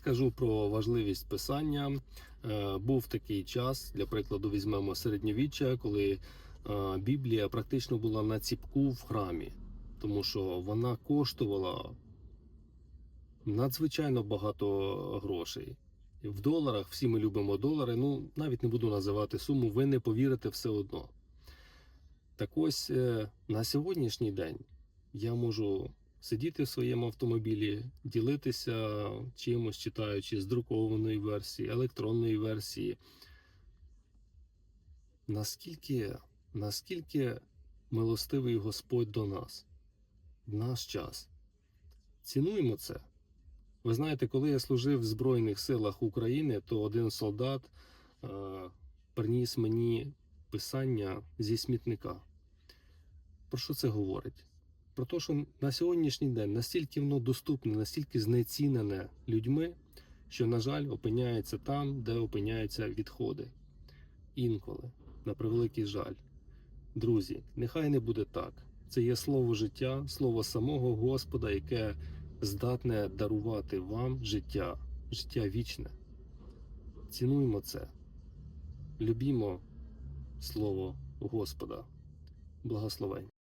Скажу про важливість писання. Е, Був такий час, для прикладу, візьмемо середньовіччя, коли е, Біблія практично була на ціпку в храмі, тому що вона коштувала надзвичайно багато грошей. В доларах всі ми любимо долари. Ну навіть не буду називати суму, ви не повірите все одно. Так ось е, на сьогоднішній день я можу сидіти в своєму автомобілі, ділитися чимось, читаючи з друкованої версії, електронної версії. Наскільки, наскільки милостивий Господь до нас в наш час? Цінуємо це. Ви знаєте, коли я служив в Збройних силах України, то один солдат е, приніс мені писання зі смітника. Про що це говорить? Про те, що на сьогоднішній день настільки воно доступне, настільки знецінене людьми, що, на жаль, опиняється там, де опиняються відходи. Інколи, на превеликий жаль. Друзі, нехай не буде так. Це є слово життя, слово самого Господа, яке здатне дарувати вам життя, життя вічне. Цінуймо це. Любімо слово Господа. Благословень.